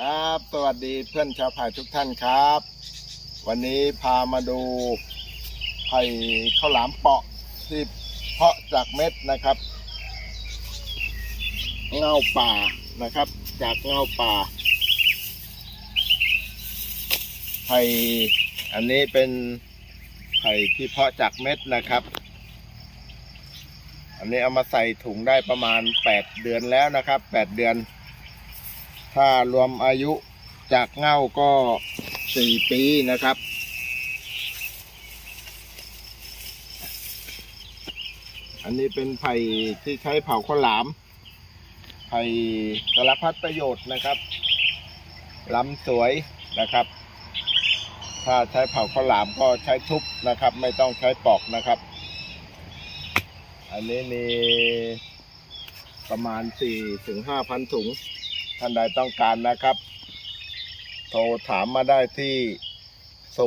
ครับ สวัสดีเพื่อนชาวไผ่ทุกท่านครับ วันนี้พามาดูไผ่ข้าวหลามเปาะที่เพาะจากเม็ดนะครับ เงาป่านะครับ จากเงาป่าไผ่อันนี้เป็นไผ่ที่เพาะจากเม็ดนะครับ อันนี้เอามาใส่ถุงได้ประมาณ 8 เดือนแล้วนะครับ 8 เดือน ถ้ารวมอายุจากเง่าก็4ปีนะครับ อันนี้เป็นไผ่ที่ใช้เผาข้าวหลาม ไผ่สารพัดประโยชน์นะครับลำสวยนะครับ ถ้าใช้เผาข้าวหลามก็ใช้ทุบนะครับ ไม่ต้องใช้ปอกนะครับ อันนี้มีประมาณ4ถึง5,000ถุง ท่านใดต้องการนะครับ โทรถามมาได้ที่ 0867343078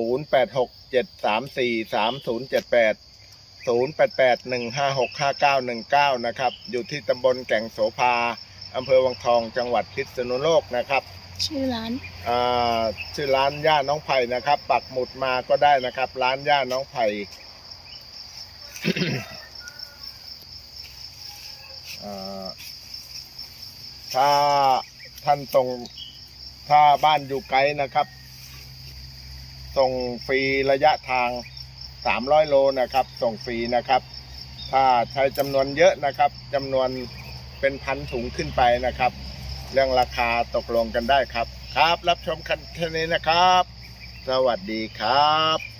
0881565919 นะครับ อยู่ที่ตำบลแก่งโสภาอำเภอวังทองจังหวัดพิษณุโลกนะครับ ชื่อร้านอ่าชื่อร้านย่าน้องไผ่นะครับ ปักหมุดมาก็ได้นะครับ ร้านย่าน้องไผ่ อ่าถ้า ท่านส่งถ้าบ้านอยู่ไกลนะครับ ส่งฟรีระยะทาง 300 โลนะครับ ส่งฟรีนะครับ ถ้าใช้จำนวนเยอะนะครับจำนวนเป็นพันถุงขึ้นไปนะครับ เรื่องราคาตกลงกันได้ครับ ครับ รับชมกันเทนี้นะครับ สวัสดีครับ